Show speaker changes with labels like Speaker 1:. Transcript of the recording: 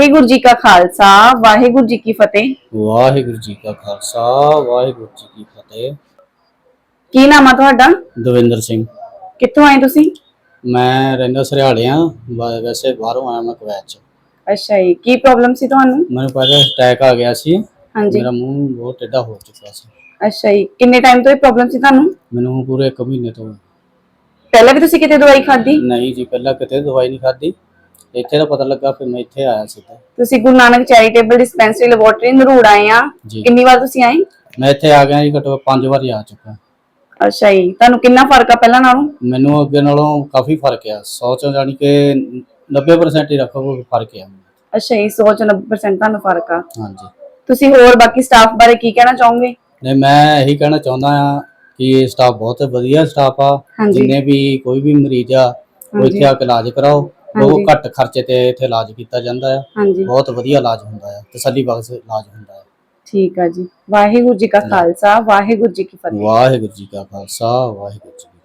Speaker 1: ਵਾਹਿਗੁਰੂ ਜੀ ਕਾ ਖਾਲਸਾ ਵਾਹਿਗੁਰੂ ਜੀ ਕੀ ਫਤਿਹ।
Speaker 2: ਵਾਹਿਗੁਰੂ ਜੀ ਕਾ ਖਾਲਸਾ ਵਾਹਿਗੁਰੂ ਜੀ ਕੀ ਫਤਿਹ।
Speaker 1: ਕੀ ਨਾਮ ਆ ਤੁਹਾਡਾ?
Speaker 2: ਦਵਿੰਦਰ ਸਿੰਘ।
Speaker 1: ਕਿੱਥੋਂ ਆਏ ਤੁਸੀਂ?
Speaker 2: ਮੈਂ ਰਹਿੰਦਾ ਸਰਿਆੜਿਆਂ ਵ- ਵੈਸੇ ਬਾਹਰੋਂ ਆਇਆ ਮੈਂ ਕੁਵੈਤ ਚ।
Speaker 1: ਅੱਛਾ ਜੀ ਕੀ ਪ੍ਰੋਬਲਮ ਸੀ ਤੁਹਾਨੂੰ?
Speaker 2: ਮੈਨੂੰ ਪਹਿਲਾਂ ਅਟੈਕ ਆ ਗਿਆ ਸੀ।
Speaker 1: ਹਾਂਜੀ।
Speaker 2: ਮੇਰਾ ਮੂੰਹ ਬਹੁਤ ਟੇਢਾ ਹੋ ਚੁੱਕਾ ਸੀ।
Speaker 1: ਅੱਛਾ ਜੀ ਕਿੰਨੇ ਟਾਈਮ ਤੋਂ ਇਹ ਪ੍ਰੋਬਲਮ ਸੀ ਤੁਹਾਨੂੰ?
Speaker 2: ਮੈਨੂੰ ਪੂਰੇ 1 ਮਹੀਨੇ ਤੋਂ।
Speaker 1: ਪਹਿਲਾਂ ਵੀ ਤੁਸੀਂ ਕਿਤੇ ਦਵਾਈ ਖਾਧੀ?
Speaker 2: ਨਹੀਂ ਜੀ ਪਹਿਲਾਂ ਕਿਤੇ ਦਵਾਈ ਨਹੀਂ ਖਾਧੀ। ਇੱਥੇ ਦਾ ਪਤਾ ਲੱਗਾ ਫਿਰ ਮੈਂ ਇੱਥੇ ਆਇਆ ਸੀ
Speaker 1: ਤੁਸੀਂ Guru Nanak charitable dispensary laboratory Narur ਆਏ ਆ।
Speaker 2: ਜੀ।
Speaker 1: ਕਿੰਨੀ ਵਾਰ ਤੁਸੀਂ ਆਏ?
Speaker 2: ਮੈਂ ਇੱਥੇ ਆ ਗਿਆ ਜੀ ਘੱਟੋ ਘੱਟ ਪੰਜ ਵਾਰੀ ਆ ਚੁੱਕਾ।
Speaker 1: ਅੱਛਾ ਜੀ। ਤੁਹਾਨੂੰ ਕਿੰਨਾ ਫ਼ਰਕ ਆ ਪਹਿਲਾਂ ਨਾਲੋਂ?
Speaker 2: ਮੈਨੂੰ ਅੱਗੇ ਨਾਲੋਂ ਕਾਫੀ ਫ਼ਰਕ ਆ। 100 ਚੋਂ ਜਾਣੀ ਕਿ 90% ਹੀ ਰੱਖੋ ਫ਼ਰਕ ਆ।
Speaker 1: ਅੱਛਾ ਜੀ 100 ਚ 90% ਤੁਹਾਨੂੰ ਫ਼ਰਕ ਆ।
Speaker 2: ਹਾਂਜੀ।
Speaker 1: ਤੁਸੀਂ ਹੋਰ ਬਾਕੀ ਸਟਾਫ ਬਾਰੇ ਕੀ ਕਹਿਣਾ ਚਾਹੋਗੇ?
Speaker 2: ਨੇ ਮੈਂ ਇਹੀ ਕਹਿਣਾ ਚਾਹੁੰਦਾ ਆ ਕਿ ਇਹ ਸਟਾਫ ਬਹੁਤ ਵਧੀਆ ਸਟਾਫ ਆ।
Speaker 1: ਹਾਂਜੀ।
Speaker 2: ਜਿੰਨੇ ਵੀ ਕੋਈ ਵੀ ਮਰੀਜ਼ ਆ ਉਹ
Speaker 1: ਹਾਂਜੀ।
Speaker 2: ਇੱਥੇ ਆ ਕੇ ਇਲਾਜ ਕਰਾਓ।
Speaker 1: ਹਾਂਜੀ।
Speaker 2: ਬਹੁਤ ਘੱਟ ਖਰਚੇ ਤੇ ਇੱਥੇ ਇਲਾਜ ਕੀਤਾ ਜਾਂਦਾ
Speaker 1: ਹਾਂਜੀ।
Speaker 2: ਬਹੁਤ ਵਧੀਆ ਇਲਾਜ ਹੁੰਦਾ ਆ ਤਸੱਲੀ ਬਖਸ਼ ਇਲਾਜ ਹੁੰਦਾ ਆ।
Speaker 1: ਠੀਕ ਆ ਜੀ। ਵਾਹਿਗੁਰੂ ਜੀ ਕਾ ਖਾਲਸਾ ਵਾਹਿਗੁਰੂ ਜੀ ਕੀ ਫਤਿਹ।
Speaker 2: ਵਾਹਿਗੁਰੂ ਜੀ ਕਾ ਖਾਲਸਾ ਵਾਹਿਗੁਰੂ ਜੀ ਕੀ ਫਤਿਹ